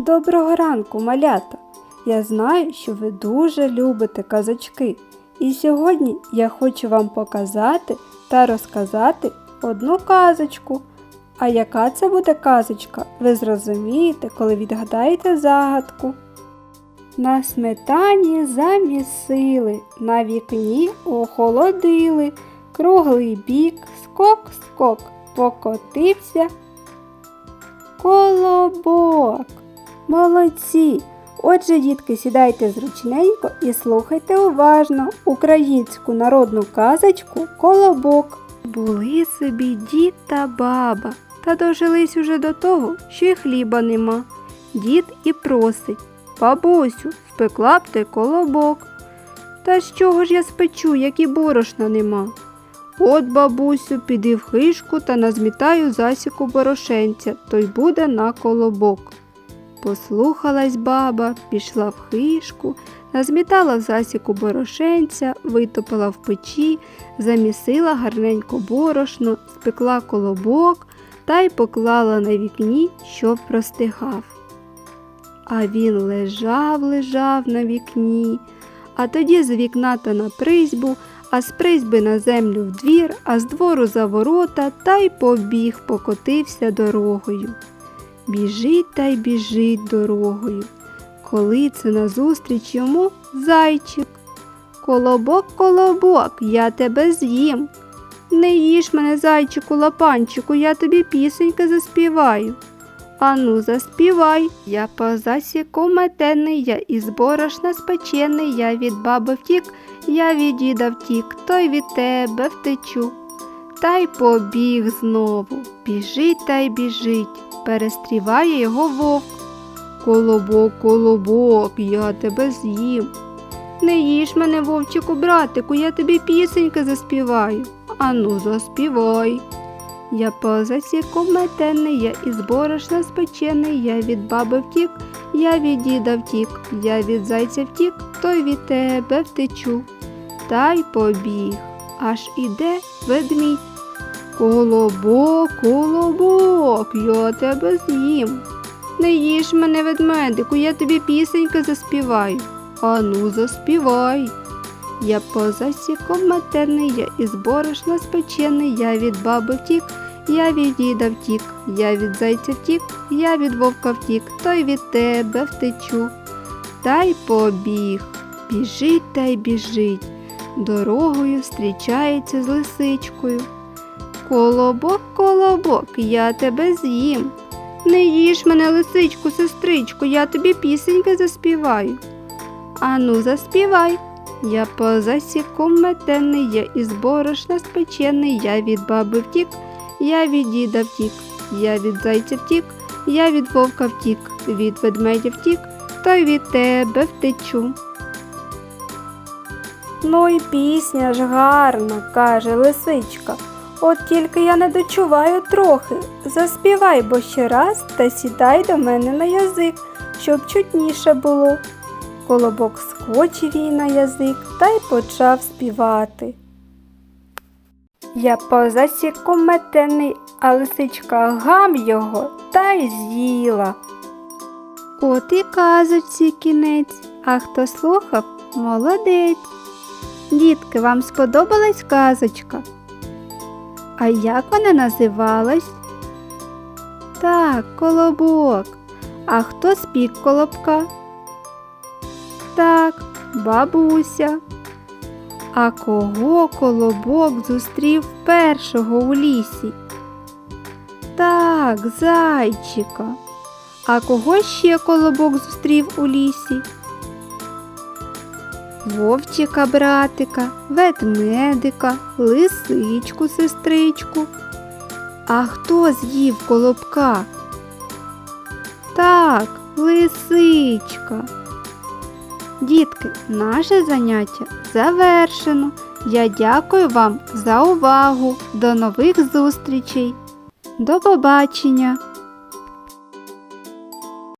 Доброго ранку, малята! Я знаю, що ви дуже любите казочки. І сьогодні я хочу вам показати та розказати одну казочку. А яка це буде казочка, ви зрозумієте, коли відгадаєте загадку. На сметані замісили, на вікні охолодили, круглий бік, скок-скок, покотився колобок. Молодці! Отже, дітки, сідайте зручненько і слухайте уважно українську народну казочку Колобок. Були собі дід та баба, та дожились уже до того, що й хліба нема. Дід і просить бабусю, спекла б ти колобок. Та з чого ж я спечу, як і борошна нема? От, бабусю, піди в хишку та назмітаю засіку борошенця, то й буде на колобок. Послухалась баба, пішла в хишку, назмітала в засіку борошенця, витопила в печі, замісила гарненько борошно, спекла колобок та й поклала на вікні, щоб простигав. А він лежав, лежав на вікні, а тоді з вікна та на призьбу, а з призьби на землю в двір, а з двору за ворота та й побіг, покотився дорогою. Біжить та й біжить дорогою. Коли це назустріч йому зайчик. Колобок, колобок, я тебе з'їм. Не їж мене, зайчику, лапанчику, я тобі пісеньки заспіваю. Ану, заспівай, я по засіку метений, я із борошна спечений, я від баби втік, я від діда втік, той від тебе втечу. Та й побіг знову, біжить та й біжить, перестріває його вовк. Колобок, колобок, я тебе з'їм. Не їж мене, вовчику, братику, я тобі пісеньки заспіваю. Ану, заспівай. Я по засіку метений, я із борошна спечений, я від баби втік, я від діда втік, я від зайця втік, той від тебе втечу. Та й побіг, аж іде ведмідь. Колобок, колобок, я тебе з'їм. Не їж мене, ведмедику, я тобі пісеньки заспіваю. Ану, заспівай. Я по засіком матерний, я із борошна спечений, я від баби втік, я від діда втік, я від зайця втік, я від вовка втік, той від тебе втечу. Та й побіг, біжить та й біжить, дорогою зустрічається з лисичкою. Колобок, колобок, я тебе з'їм. Не їж мене, лисичку, сестричку, я тобі пісеньки заспіваю. Ану, заспівай. Я по засіку метений, я із борошна спечений, я від баби втік, я від діда втік, я від зайця втік, я від вовка втік, від ведмедя втік, то й від тебе втечу. Ну і пісня ж гарна, каже лисичка. От тільки я не дочуваю трохи. Заспівай бо ще раз та сідай до мене на язик, щоб чутніше було. Колобок скочив їй на язик та й почав співати. Я по засіку метений, а лисичка гам його та й з'їла. От і казочці кінець, а хто слухав, молодець. Дітки, вам сподобалась казочка? А як вона називалась? Так, колобок. А хто спік колобка? Так, бабуся. А кого колобок зустрів першого у лісі? Так, зайчика. А кого ще колобок зустрів у лісі? Вовчика братика, ведмедика, лисичку сестричку. А хто з'їв колобка? Так, лисичка. Дітки, наше заняття завершено. Я дякую вам за увагу. До нових зустрічей. До побачення!